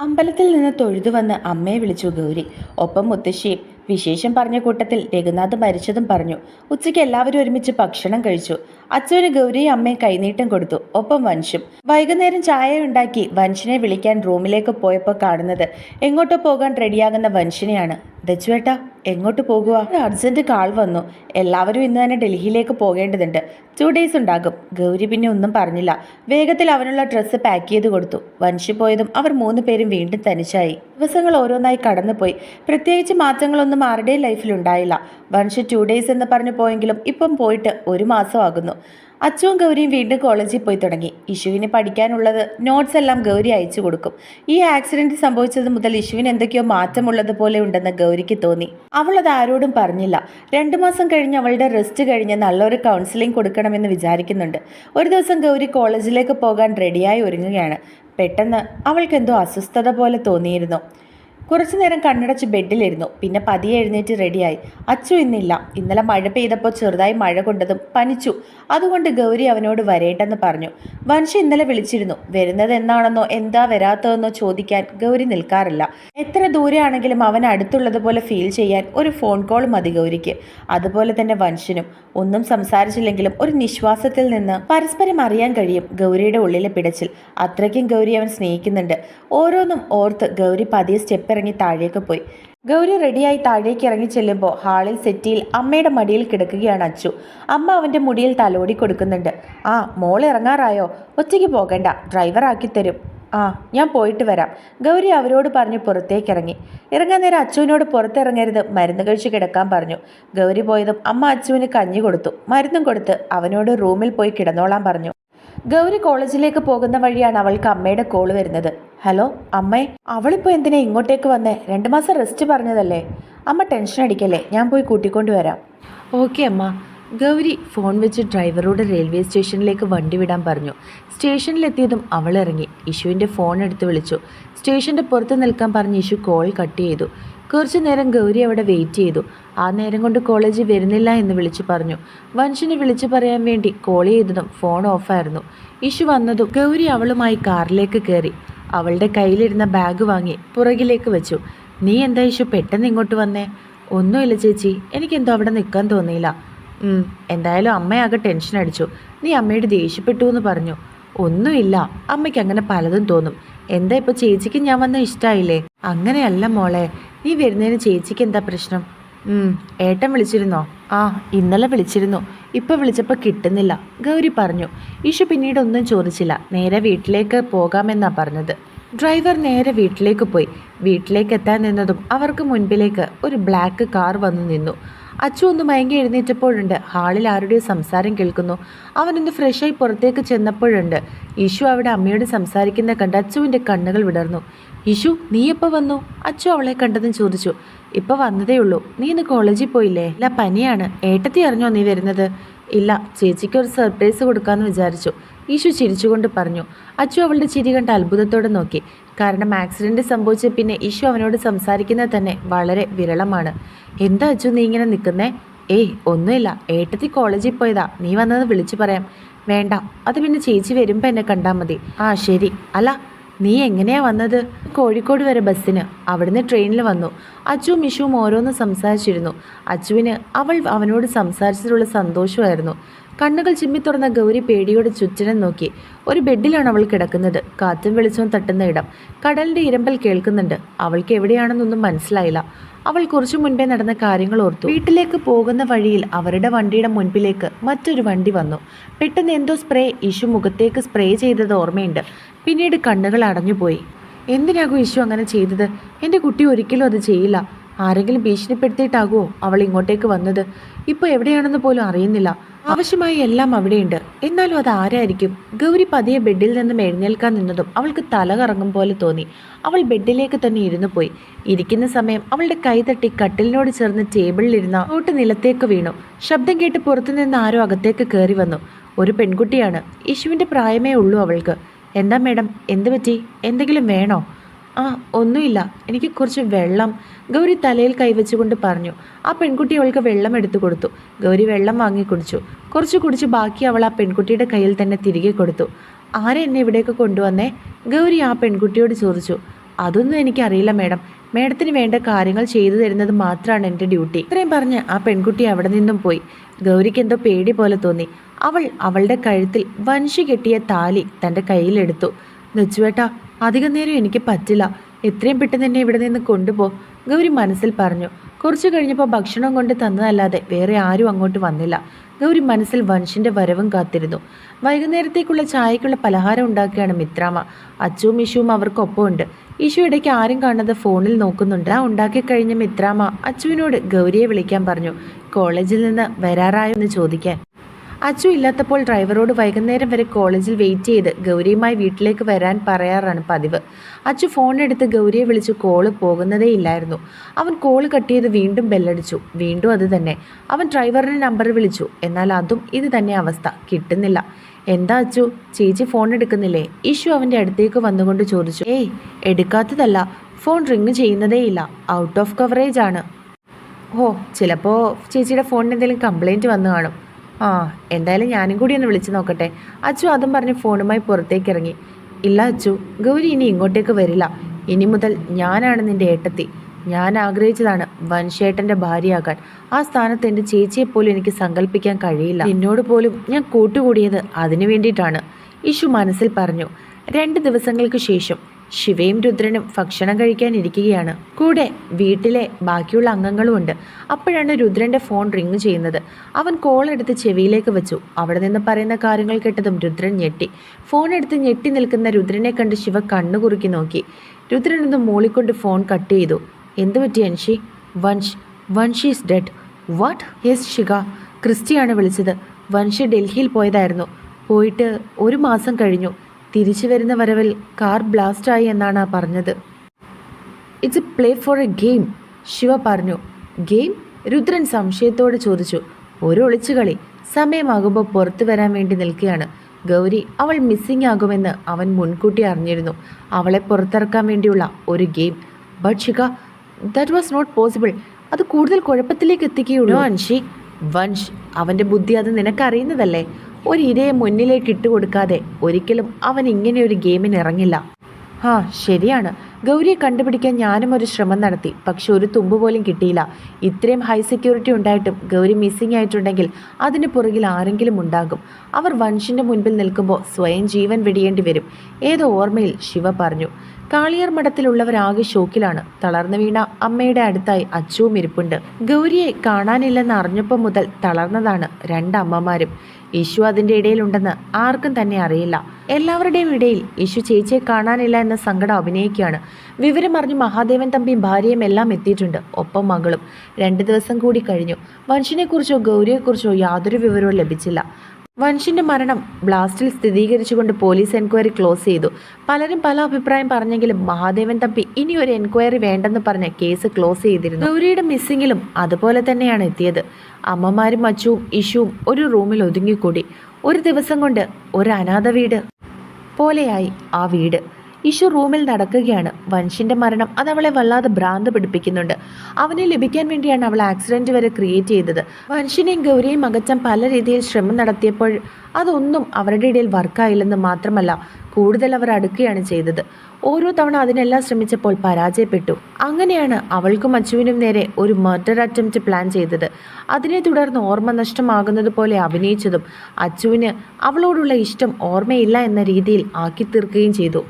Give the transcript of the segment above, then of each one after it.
അമ്പലത്തിൽ നിന്ന് തൊഴുതു വന്ന് അമ്മയെ വിളിച്ചു ഗൗരി. ഒപ്പം മുത്തശ്ശിയും വിശേഷം പറഞ്ഞ കൂട്ടത്തിൽ രഘുനാഥ് മരിച്ചതും പറഞ്ഞു. ഉച്ചയ്ക്ക് എല്ലാവരും ഒരുമിച്ച് ഭക്ഷണം കഴിച്ചു. അച്ഛന് ഗൗരിയും അമ്മയും കൈനീട്ടം കൊടുത്തു. ഒപ്പം വൻഷും. വൈകുന്നേരം ചായ ഉണ്ടാക്കി വൻഷിനെ വിളിക്കാൻ റൂമിലേക്ക് പോയപ്പോൾ കാണുന്നത് എങ്ങോട്ടോ പോകാൻ റെഡിയാകുന്ന വൻഷിനെയാണ്. ദച്ചുവേട്ടാ എങ്ങോട്ട് പോകുക ഒരു അർജന്റ് കാൾ വന്നു. എല്ലാവരും ഇന്ന് തന്നെ ഡൽഹിയിലേക്ക് പോകേണ്ടതുണ്ട്. ടു ഡേയ്സ് ഉണ്ടാകും. ഗൗരി പിന്നെ ഒന്നും പറഞ്ഞില്ല. വേഗത്തിൽ അവനുള്ള ഡ്രസ്സ് പാക്ക് ചെയ്ത് കൊടുത്തു. വൻഷി പോയതും അവർ മൂന്ന് പേരും വീണ്ടും തനിച്ചായി. ദിവസങ്ങൾ ഓരോന്നായി കടന്നുപോയി. പ്രത്യേകിച്ച് മാറ്റങ്ങളൊന്നും ആരുടെയും ലൈഫിൽ ഉണ്ടായില്ല. വൻഷി ടു ഡേയ്സ് എന്ന് പറഞ്ഞു പോയെങ്കിലും ഇപ്പം പോയിട്ട് ഒരു മാസമാകുന്നു. അച്ചുവും ഗൗരിയും വീണ്ടും കോളേജിൽ പോയി തുടങ്ങി. ഇഷുവിന് പഠിക്കാനുള്ളത് നോട്ട്സ് എല്ലാം ഗൗരി അയച്ചു കൊടുക്കും. ഈ ആക്സിഡന്റ് സംഭവിച്ചത് മുതൽ ഇഷുവിന് എന്തൊക്കെയോ മാറ്റമുള്ളത് പോലെ ഉണ്ടെന്ന് ഗൗരിക്ക് തോന്നി. അവൾ അത് ആരോടും പറഞ്ഞില്ല. രണ്ടു മാസം കഴിഞ്ഞ് അവളുടെ റെസ്റ്റ് കഴിഞ്ഞ് നല്ലൊരു കൗൺസിലിംഗ് കൊടുക്കണമെന്ന് വിചാരിക്കുന്നുണ്ട്. ഒരു ദിവസം ഗൗരി കോളേജിലേക്ക് പോകാൻ റെഡിയായി ഒരുങ്ങുകയാണ്. പെട്ടെന്ന് അവൾക്ക് എന്തോ അസ്വസ്ഥത പോലെ തോന്നിയിരുന്നു. കുറച്ചു നേരം കണ്ണടച്ച് ബെഡിലിരുന്നു. പിന്നെ പതിയെ എഴുന്നേറ്റ് റെഡിയായി അച്ചു ഇന്നില്ല. ഇന്നലെ മഴ പെയ്തപ്പോൾ ചെറുതായി മഴ കൊണ്ടതും പനിച്ചു. അതുകൊണ്ട് ഗൗരി അവനോട് വരേണ്ടെന്ന് പറഞ്ഞു. വൻഷി ഇന്നലെ വിളിച്ചിരുന്നു. വരുന്നത് എന്നാണെന്നോ എന്താ വരാത്തതെന്നോ ചോദിക്കാൻ ഗൗരി നിൽക്കാറില്ല. എത്ര ദൂരെയാണെങ്കിലും അവൻ അടുത്തുള്ളതുപോലെ ഫീൽ ചെയ്യാൻ ഒരു ഫോൺ കോൾ മതി ഗൗരിക്ക്. അതുപോലെ തന്നെ വൻഷനും. ഒന്നും സംസാരിച്ചില്ലെങ്കിലും ഒരു നിശ്വാസത്തിൽ നിന്ന് പരസ്പരം അറിയാൻ കഴിയും ഗൗരിയുടെ ഉള്ളിലെ പിടച്ചിൽ. അത്രയ്ക്കും ഗൗരി അവൻ സ്നേഹിക്കുന്നുണ്ട്. ഓരോന്നും ഓർത്ത് ഗൗരി പതിയെ സ്റ്റെപ്പ് ഇറങ്ങി താഴേക്ക് പോയി. ഗൗരി റെഡിയായി താഴേക്ക് ഇറങ്ങി ചെല്ലുമ്പോൾ ഹാളിൽ സെറ്റിയിൽ അമ്മയുടെ മടിയിൽ കിടക്കുകയാണ് അച്ചു. അമ്മ അവന്റെ മുടിയിൽ തലോടി കൊടുക്കുന്നുണ്ട്. ആ മോൾ ഇറങ്ങാറായോ? ഒറ്റയ്ക്ക് പോകണ്ട. ഡ്രൈവർ തരും. ആ ഞാൻ പോയിട്ട് വരാം. ഗൗരി അവരോട് പറഞ്ഞ് പുറത്തേക്ക് ഇറങ്ങി. ഇറങ്ങാൻ നേരം അച്ചുവിനോട് പുറത്തിറങ്ങരുത്. മരുന്ന് കഴിച്ച് കിടക്കാൻ പറഞ്ഞു. ഗൗരി പോയതും അമ്മ അച്ചുവിന് കഞ്ഞി കൊടുത്തു. മരുന്നും കൊടുത്ത് അവനോട് റൂമിൽ പോയി കിടന്നോളാൻ പറഞ്ഞു. ഗൗരി കോളേജിലേക്ക് പോകുന്ന വഴിയാണ് അവൾക്ക് അമ്മയുടെ കോൾ വരുന്നത്. ഹലോ അമ്മേ അവളിപ്പോൾ എന്തിനാ ഇങ്ങോട്ടേക്ക് വന്നേ? രണ്ട് മാസം റെസ്റ്റ് പറഞ്ഞതല്ലേ? അമ്മ ടെൻഷൻ അടിക്കല്ലേ? ഞാൻ പോയി കൂട്ടിക്കൊണ്ട് വരാം. ഓക്കെ അമ്മ. ഗൗരി ഫോൺ വെച്ച് ഡ്രൈവറോട് റെയിൽവേ സ്റ്റേഷനിലേക്ക് വണ്ടി വിടാൻ പറഞ്ഞു. സ്റ്റേഷനിലെത്തിയതും അവൾ ഇറങ്ങി ഇഷുവിന്റെ ഫോൺ എടുത്ത് വിളിച്ചു. സ്റ്റേഷന്റെ പുറത്ത് നിൽക്കാൻ പറഞ്ഞ് ഇഷു കോൾ കട്ട് ചെയ്തു. കുറച്ചു നേരം ഗൗരി അവിടെ വെയിറ്റ് ചെയ്തു. ആ നേരം കൊണ്ട് കോളേജിൽ വരുന്നില്ല എന്ന് വിളിച്ചു പറഞ്ഞു. വൻഷിനെ വിളിച്ചു പറയാൻ വേണ്ടി കോൾ ചെയ്തതും ഫോൺ ഓഫായിരുന്നു ഇഷു വന്നതും ഗൗരി അവളുമായി കാറിലേക്ക് കയറി. അവളുടെ കയ്യിലിരുന്ന ബാഗ് വാങ്ങി പുറകിലേക്ക് വെച്ചു. നീ എന്താ ഇഷു പെട്ടെന്ന് ഇങ്ങോട്ട് വന്നേ? ഒന്നുമില്ല ചേച്ചി. എനിക്കെന്തോ അവിടെ നിൽക്കാൻ തോന്നിയില്ല. എന്തായാലും അമ്മയാകെ ടെൻഷൻ അടിച്ചു. നീ അമ്മയോട് ദേഷ്യപ്പെട്ടു എന്ന് പറഞ്ഞു. ഒന്നുമില്ല. അമ്മയ്ക്ക് അങ്ങനെ പലതും തോന്നും. എന്താ ഇപ്പൊ ചേച്ചിക്ക് ഞാൻ വന്ന ഇഷ്ടായില്ലേ? അങ്ങനെയല്ല മോളെ. നീ വരുന്നതിന് ചേച്ചിക്ക് എന്താ പ്രശ്നം? ഏട്ടൻ വിളിച്ചിരുന്നോ? ആ ഇന്നലെ വിളിച്ചിരുന്നു. ഇപ്പൊ വിളിച്ചപ്പോൾ കിട്ടുന്നില്ല. ഗൗരി പറഞ്ഞു ഇഷു പിന്നീട് ഒന്നും ചോദിച്ചില്ല. നേരെ വീട്ടിലേക്ക് പോകാമെന്നാ പറഞ്ഞത്. ഡ്രൈവർ നേരെ വീട്ടിലേക്ക് പോയി. വീട്ടിലേക്ക് എത്താൻ നിന്നതും അവർക്ക് മുൻപിലേക്ക് ഒരു ബ്ലാക്ക് കാർ വന്നു നിന്നു. അച്ചു ഒന്ന് മയങ്ങി എഴുന്നേറ്റപ്പോഴുണ്ട്. ഹാളിൽ ആരുടെയോ സംസാരം കേൾക്കുന്നു? അവനൊന്ന് ഫ്രഷായി പുറത്തേക്ക് ചെന്നപ്പോഴുണ്ട്. ഇഷു അവിടെ അമ്മയോട് സംസാരിക്കുന്ന കണ്ട് അച്ചുവിന്റെ കണ്ണുകൾ വിടർന്നു. ഇഷു നീ എപ്പോൾ വന്നു? അച്ചു അവളെ കണ്ടതും ചോദിച്ചു. ഇപ്പോൾ വന്നതേ ഉള്ളൂ. നീ ഇന്ന് കോളേജിൽ പോയില്ലേ? അല്ല പനിയാണ്. ഏട്ടത്തി അറിഞ്ഞോ നീ വരുന്നത്? ഇല്ല ചേച്ചിക്ക് ഒരു സർപ്രൈസ് കൊടുക്കാമെന്ന് വിചാരിച്ചു. ഈശു ചിരിച്ചുകൊണ്ട് പറഞ്ഞു. അച്ചു അവളുടെ ചിരി കണ്ട് അത്ഭുതത്തോടെ നോക്കി. കാരണം ആക്സിഡന്റ് സംഭവിച്ച പിന്നെ ഇഷു അവനോട് സംസാരിക്കുന്നത് തന്നെ വളരെ വിരളമാണ്. എന്താ അച്ചു നീ ഇങ്ങനെ നിൽക്കുന്നേ? ഏയ് ഒന്നുമില്ല. ഏട്ടത്തി കോളേജിൽ പോയതാ. നീ വന്നത് വിളിച്ചു പറയാം. വേണ്ട. അത് പിന്നെ ചേച്ചി വരുമ്പോൾ എന്നെ കണ്ടാൽ മതി. ആ ശരി. അല്ല നീ എങ്ങനെയാ വന്നത്? കോഴിക്കോട് വരെ ബസ്സിന്. അവിടുന്ന് ട്രെയിനിൽ വന്നു. അച്ചുവും മിഷുവും ഓരോന്ന് സംസാരിച്ചിരുന്നു. അച്ചുവിന് അവൾ അവനോട് സംസാരിച്ചതിലുള്ള സന്തോഷമായിരുന്നു. കണ്ണുകൾ ചിമ്മി തുറന്ന ഗൗരി പേടിയോടെ ചുറ്റിനെ നോക്കി. ഒരു ബെഡിലാണ് അവൾ കിടക്കുന്നത്. കാറ്റും വെളിച്ചവും തട്ടുന്ന ഇടം. കടലിന്റെ ഇരമ്പൽ കേൾക്കുന്നുണ്ട്. അവൾക്ക് എവിടെയാണെന്നൊന്നും മനസ്സിലായില്ല. അവൾ കുറച്ചു മുൻപേ നടന്ന കാര്യങ്ങൾ ഓർത്തു. വീട്ടിലേക്ക് പോകുന്ന വഴിയിൽ അവരുടെ വണ്ടിയുടെ മുൻപിലേക്ക് മറ്റൊരു വണ്ടി വന്നു. പെട്ടെന്ന് എന്തോ സ്പ്രേ ഇഷു മുഖത്തേക്ക് സ്പ്രേ ചെയ്തത് ഓർമ്മയുണ്ട്. പിന്നീട് കണ്ണുകൾ അടഞ്ഞുപോയി. എന്തിനാകും ഇഷു അങ്ങനെ ചെയ്തത്? എന്റെ കുട്ടി ഒരിക്കലും അത് ചെയ്യില്ല. ആരെങ്കിലും ഭീഷണിപ്പെടുത്തിയിട്ടാകുമോ അവൾ ഇങ്ങോട്ടേക്ക് വന്നത്? ഇപ്പോൾ എവിടെയാണെന്ന് പോലും അറിയുന്നില്ല. ആവശ്യമായി എല്ലാം അവിടെയുണ്ട്. എന്നാലും അത് ആരായിരിക്കും? ഗൗരി പതിയെ ബെഡിൽ നിന്നും എഴുന്നേൽക്കാൻ നിന്നതും അവൾക്ക് തല കറങ്ങും പോലെ തോന്നി. അവൾ ബെഡിലേക്ക് തന്നെ ഇരുന്നു പോയി. ഇരിക്കുന്ന സമയം അവളുടെ കൈ തട്ടി കട്ടിലിനോട് ചേർന്ന് ടേബിളിലിരുന്ന നോട്ട് നിലത്തേക്ക് വീണു. ശബ്ദം കേട്ട് പുറത്തുനിന്ന് ആരോ അകത്തേക്ക് കയറി വന്നു. ഒരു പെൺകുട്ടിയാണ്. യേശുവിന്റെ പ്രായമേ ഉള്ളൂ അവൾക്ക്. എന്താ മേഡം? എന്ത് പറ്റി? എന്തെങ്കിലും വേണോ? ആ ഒന്നുമില്ല. എനിക്ക് കുറച്ച് വെള്ളം. ഗൗരി തലയിൽ കൈവച്ചുകൊണ്ട് പറഞ്ഞു. ആ പെൺകുട്ടി അവൾക്ക് വെള്ളം എടുത്തു കൊടുത്തു. ഗൗരി വെള്ളം വാങ്ങി കുടിച്ചു. കുറച്ച് കുടിച്ച് ബാക്കി അവൾ ആ പെൺകുട്ടിയുടെ കയ്യിൽ തന്നെ തിരികെ കൊടുത്തു. ആരെ എന്നെ ഇവിടേക്ക് കൊണ്ടുവന്നേ? ഗൗരി ആ പെൺകുട്ടിയോട് ചോദിച്ചു. അതൊന്നും എനിക്കറിയില്ല മേഡം. മേഡത്തിന് വേണ്ട കാര്യങ്ങൾ ചെയ്തു തരുന്നത് മാത്രമാണ് എന്റെ ഡ്യൂട്ടി. ഇത്രയും പറഞ്ഞ് ആ പെൺകുട്ടി അവിടെ നിന്നും പോയി. ഗൗരിക്ക് എന്തോ പേടി പോലെ തോന്നി. അവൾ അവളുടെ കഴുത്തിൽ വൻഷി കെട്ടിയ താലി തന്റെ കയ്യിലെടുത്തു നെച്ചുവേട്ടാ അധികം നേരം എനിക്ക് പറ്റില്ല. എത്രയും പെട്ടെന്ന് എന്നെ ഇവിടെ നിന്ന് കൊണ്ടുപോ ഗൗരി മനസ്സിൽ പറഞ്ഞു. കുറച്ചു കഴിഞ്ഞപ്പോൾ ഭക്ഷണം കൊണ്ട് തന്നതല്ലാതെ വേറെ ആരും അങ്ങോട്ട് വന്നില്ല. ഗൗരി മനസ്സിൽ വൻഷിന്റെ വരവും കാത്തിരുന്നു. വൈകുന്നേരത്തേക്കുള്ള ചായക്കുള്ള പലഹാരം ഉണ്ടാക്കുകയാണ് മിത്രാമ. അച്ചുവും ഇഷുവും അവർക്കൊപ്പമുണ്ട്. ഇഷു ഇടയ്ക്ക് ആരും കാണാതെ ഫോണിൽ നോക്കുന്നുണ്ട്. ആ ഉണ്ടാക്കി കഴിഞ്ഞ മിത്രാമ അച്ചുവിനോട് ഗൗരിയെ വിളിക്കാൻ പറഞ്ഞു. കോളേജിൽ നിന്ന് വരാറായോ എന്ന് ചോദിക്കാൻ. അച്ചു ഇല്ലാത്തപ്പോൾ ഡ്രൈവറോട് വൈകുന്നേരം വരെ കോളേജിൽ വെയിറ്റ് ചെയ്ത് ഗൗരിയുമായി വീട്ടിലേക്ക് വരാൻ പറയാറാണ് പതിവ്. അച്ചു ഫോണെടുത്ത് ഗൗരിയെ വിളിച്ച് കോൾ പോകുന്നതേ ഇല്ലായിരുന്നു. അവൻ കോൾ കട്ട് ചെയ്ത് വീണ്ടും ബെല്ലടിച്ചു. വീണ്ടും അത് തന്നെ. അവൻ ഡ്രൈവറിന്റെ നമ്പർ വിളിച്ചു. എന്നാൽ അതും ഇത് തന്നെ അവസ്ഥ. കിട്ടുന്നില്ല. എന്താ അച്ചു ചേച്ചി ഫോൺ എടുക്കുന്നില്ലേ? ഇഷു അവന്റെ അടുത്തേക്ക് വന്നുകൊണ്ട് ചോദിച്ചു. ഏയ് എടുക്കാത്തതല്ല. ഫോൺ റിങ് ചെയ്യുന്നതേയില്ല ഔട്ട് ഓഫ് കവറേജ് ആണ്. ഓ ചിലപ്പോൾ ചേച്ചിയുടെ ഫോണിന് എന്തെങ്കിലും കംപ്ലൈന്റ് വന്നു കാണും. ആ എന്തായാലും ഞാനും കൂടി ഒന്ന് വിളിച്ചു നോക്കട്ടെ. അച്ചു അതും പറഞ്ഞ് ഫോണുമായി പുറത്തേക്ക് ഇറങ്ങി ഇല്ല അച്ചു ഗൗരി ഇനി ഇങ്ങോട്ടേക്ക് വരില്ല. ഇനി മുതൽ ഞാനാണ് നിന്റെ ഏട്ടത്തി. ഞാൻ ആഗ്രഹിച്ചതാണ് വൻഷേട്ടന്റെ ഭാര്യയാകാൻ. ആ സ്ഥാനത്ത് എന്റെ ചേച്ചിയെ പോലും എനിക്ക് സങ്കല്പിക്കാൻ കഴിയില്ല. നിന്നോട് പോലും ഞാൻ കൂട്ടുകൂടിയത് അതിനു വേണ്ടിയിട്ടാണ്. ഇഷു മനസ്സിൽ പറഞ്ഞു. രണ്ട് ദിവസങ്ങൾക്ക് ശേഷം ശിവയും രുദ്രനും ഭക്ഷണം കഴിക്കാനിരിക്കുകയാണ് കൂടെ വീട്ടിലെ ബാക്കിയുള്ള അംഗങ്ങളും ഉണ്ട് അപ്പോഴാണ് രുദ്രന്റെ ഫോൺ റിങ് ചെയ്യുന്നത്. അവൻ കോൾ എടുത്ത് ചെവിയിലേക്ക് വെച്ചു. അവിടെ നിന്ന് പറയുന്ന കാര്യങ്ങൾ കേട്ടതും രുദ്രൻ ഞെട്ടി. ഫോൺ എടുത്ത് ഞെട്ടി നിൽക്കുന്ന രുദ്രനെ കണ്ട് ശിവ കണ്ണു കുറുക്കി നോക്കി. രുദ്രൻ ഒന്ന് മൂളിക്കൊണ്ട് ഫോൺ കട്ട് ചെയ്തു. എന്തു പറ്റി Anshi? Vansh Vansh is dead. What? Yes Shika ക്രിസ്റ്റിയാണ് വിളിച്ചത്. വൻഷ് ഡൽഹിയിൽ പോയതായിരുന്നു. പോയിട്ട് ഒരു മാസം കഴിഞ്ഞു. തിരിച്ചു വരുന്ന വരവിൽ കാർ ബ്ലാസ്റ്റായി എന്നാണ് പറഞ്ഞത്. It's a play for a game Shiva പറഞ്ഞു. ഗെയിം? രുദ്രൻ സംശയത്തോടെ ചോദിച്ചു. ഒരു ഒളിച്ചുകളി. സമയമാകുമ്പോൾ പുറത്തു വരാൻ വേണ്ടി നിൽക്കുകയാണ്. ഗൗരി അവൾ മിസ്സിംഗ് ആകുമെന്ന് അവൻ മുൻകൂട്ടി അറിഞ്ഞിരുന്നു. അവളെ പുറത്തിറക്കാൻ വേണ്ടിയുള്ള ഒരു game. But Shika that was not possible അത് കൂടുതൽ കുഴപ്പത്തിലേക്ക് എത്തിക്കുകയുള്ളൂ. അൻഷി. വൻഷ് അവന്റെ ബുദ്ധി അത് നിനക്കറിയുന്നതല്ലേ? ഒരു ഇരയെ മുന്നിലേക്ക് ഇട്ടുകൊടുക്കാതെ ഒരിക്കലും അവൻ ഇങ്ങനെ ഒരു ഗെയിമിന് ഇറങ്ങില്ല. ആ ശരിയാണ്. ഗൗരിയെ കണ്ടുപിടിക്കാൻ ഞാനും ഒരു ശ്രമം നടത്തി. പക്ഷെ ഒരു തുമ്പ് പോലും കിട്ടിയില്ല. ഇത്രയും ഹൈ സെക്യൂരിറ്റി ഉണ്ടായിട്ടും ഗൗരി മിസ്സിംഗ് ആയിട്ടുണ്ടെങ്കിൽ അതിന് പുറകിൽ ആരെങ്കിലും ഉണ്ടാകും. അവർ വൻഷിന്റെ മുൻപിൽ നിൽക്കുമ്പോൾ സ്വയം ജീവൻ വെടിയേണ്ടി വരും. ഏതോ ഓർമ്മയിൽ ശിവ പറഞ്ഞു. കാളിയർ മഠത്തിലുള്ളവരാകെ ഷോക്കിലാണ്. തളർന്നു വീണ അമ്മയുടെ അടുത്തായി അച്ചുവും ഇരിപ്പുണ്ട്. ഗൗരിയെ കാണാനില്ലെന്ന് അറിഞ്ഞപ്പോൾ മുതൽ തളർന്നതാണ് രണ്ടമ്മമാരും യേശു അതിന്റെ ഇടയിലുണ്ടെന്ന് ആർക്കും തന്നെ അറിയില്ല. എല്ലാവരുടെയും ഇടയിൽ യേശു ചേച്ചിയെ കാണാനില്ല എന്ന സങ്കടം അഭിനയിക്കുകയാണ്. വിവരമറിഞ്ഞ് മഹാദേവൻ തമ്പിയും ഭാര്യയും എല്ലാം എത്തിയിട്ടുണ്ട്. ഒപ്പം മകളും. രണ്ട് ദിവസം കൂടി കഴിഞ്ഞു. വൻഷിനെക്കുറിച്ചോ ഗൗരിയെക്കുറിച്ചോ യാതൊരു വിവരവും ലഭിച്ചില്ല. വൻഷിന്റെ മരണം ബ്ലാസ്റ്റിൽ സ്ഥിരീകരിച്ചുകൊണ്ട് പോലീസ് എൻക്വയറി ക്ലോസ് ചെയ്തു. പലരും പല അഭിപ്രായം പറഞ്ഞെങ്കിലും മഹാദേവൻ തമ്പി ഇനി ഒരു എൻക്വയറി വേണ്ടെന്ന് പറഞ്ഞ കേസ് ക്ലോസ് ചെയ്തിരുന്നു. ഗൗരിയുടെ മിസ്സിങ്ങിലും അതുപോലെ തന്നെയാണ് എത്തിയത്. അമ്മമാരും അച്ചുവും ഇഷുവും ഒരു റൂമിൽ ഒതുങ്ങിക്കൂടി. ഒരു ദിവസം കൊണ്ട് ഒരു അനാഥ വീട് പോലെയായി ആ വീട്. ഇഷു റൂമിൽ നടക്കുകയാണ്. വൻഷിന്റെ മരണം അത് അവളെ വല്ലാതെ ഭ്രാന്ത് പിടിപ്പിക്കുന്നുണ്ട്. അവനെ ലഭിക്കാൻ വേണ്ടിയാണ് അവൾ ആക്സിഡന്റ് വരെ ക്രിയേറ്റ് ചെയ്തത്. വൻഷിനെയും ഗൗരിയെയും മകച്ച പല രീതിയിൽ ശ്രമം നടത്തിയപ്പോൾ അതൊന്നും അവരുടെ ഇടയിൽ വർക്കായില്ലെന്ന് മാത്രമല്ല കൂടുതൽ അവർ അടുക്കുകയാണ് ചെയ്തത്. ഓരോ തവണ അതിനെല്ലാം ശ്രമിച്ചപ്പോൾ പരാജയപ്പെട്ടു. അങ്ങനെയാണ് അവൾക്കും അച്ചുവിനും നേരെ ഒരു മർഡർ അറ്റംപ്റ്റ് പ്ലാൻ ചെയ്തത്. അതിനെ തുടർന്ന് ഓർമ്മ നഷ്ടമാകുന്നത് പോലെ അഭിനയിച്ചതും അച്ചുവിന് അവളോടുള്ള ഇഷ്ടം ഓർമ്മയില്ല എന്ന രീതിയിൽ ആക്കി തീർക്കുകയും ചെയ്തു.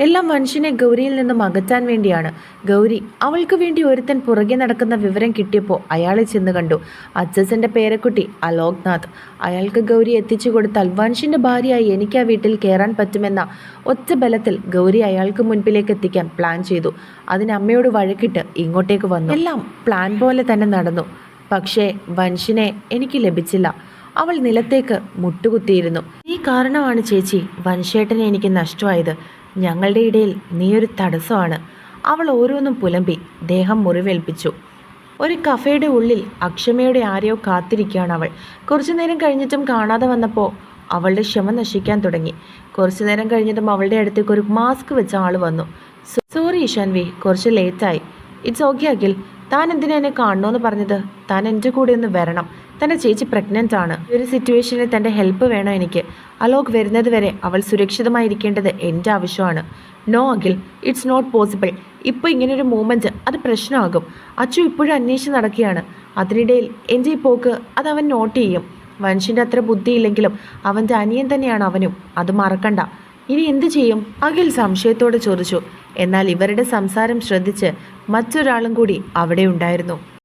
എല്ലാം മനുഷ്യനെ ഗൗരിയിൽ നിന്നും അകറ്റാൻ വേണ്ടിയാണ്. ഗൗരി അവൾക്ക് വേണ്ടി ഒരുത്തൻ പുറകെ നടക്കുന്ന വിവരം കിട്ടിയപ്പോൾ അയാളെ ചെന്ന് കണ്ടു. അച്ചസിന്റെ പേരക്കുട്ടി അലോക്നാഥ്. അയാൾക്ക് ഗൗരി എത്തിച്ചു കൊടുത്താൽ വൻഷിന്റെ ഭാര്യയായി എനിക്ക് ആ വീട്ടിൽ കയറാൻ പറ്റുമെന്ന ഒറ്റ ബലത്തിൽ ഗൗരി അയാൾക്ക് മുൻപിലേക്ക് എത്തിക്കാൻ പ്ലാൻ ചെയ്തു. അതിന് അമ്മയോട് വഴക്കിട്ട് ഇങ്ങോട്ടേക്ക് വന്നു. എല്ലാം പ്ലാൻ പോലെ തന്നെ നടന്നു. പക്ഷേ വൻഷിനെ എനിക്ക് ലഭിച്ചില്ല. അവൾ നിലത്തേക്ക് മുട്ടുകുത്തിയിരുന്നു. ഈ കാരണമാണ് ചേച്ചി വൻഷേട്ടനെ എനിക്ക് നഷ്ടമായത്. ഞങ്ങളുടെ ഇടയിൽ നീയൊരു തടസ്സമാണ്. അവൾ ഓരോന്നും പുലമ്പി ദേഹം മുറിവേൽപ്പിച്ചു. ഒരു കഫേയുടെ ഉള്ളിൽ അക്ഷമയുടെ ആരെയോ കാത്തിരിക്കുകയാണ് അവൾ. കുറച്ചു നേരം കഴിഞ്ഞിട്ടും കാണാതെ വന്നപ്പോൾ അവളുടെ ക്ഷമ നശിക്കാൻ തുടങ്ങി. കുറച്ചു നേരം കഴിഞ്ഞിട്ടും അവളുടെ അടുത്തേക്ക് ഒരു മാസ്ക് വെച്ച ആൾ വന്നു. സോറി ഇഷാൻവി കുറച്ച് ലേറ്റായി. It's okay Akhil. താൻ എന്തിനാ എന്നെ കാണണമെന്ന് പറഞ്ഞത്? താൻ എന്റെ കൂടെ ഒന്ന് വരണം. തന്റെ ചേച്ചി പ്രഗ്നന്റ് ആണ്. ഒരു സിറ്റുവേഷനിൽ തന്റെ ഹെൽപ്പ് വേണോ എനിക്ക്. അലോക് വരുന്നതുവരെ അവൾ സുരക്ഷിതമായിരിക്കേണ്ടത് എന്റെ ആവശ്യമാണ്. No Akhil it's not possible ഇപ്പോൾ ഇങ്ങനൊരു മൂമെന്റ് അത് പ്രശ്നമാകും. അച്ചു ഇപ്പോഴും അന്വേഷിച്ച് നടക്കുകയാണ്. അതിനിടയിൽ എന്റെ ഈ പോക്ക് അത് അവൻ നോട്ട് ചെയ്യും. മനുഷ്യന്റെ അത്ര ബുദ്ധിയില്ലെങ്കിലും അവന്റെ അനിയൻ തന്നെയാണ് അവനും. അത് മറക്കണ്ട. ഇനി എന്ത് ചെയ്യും? അഖിൽ സംശയത്തോടെ ചോദിച്ചു. എന്നാൽ ഇവരുടെ സംസാരം ശ്രദ്ധിച്ച് മറ്റൊരാളും കൂടി അവിടെ ഉണ്ടായിരുന്നു.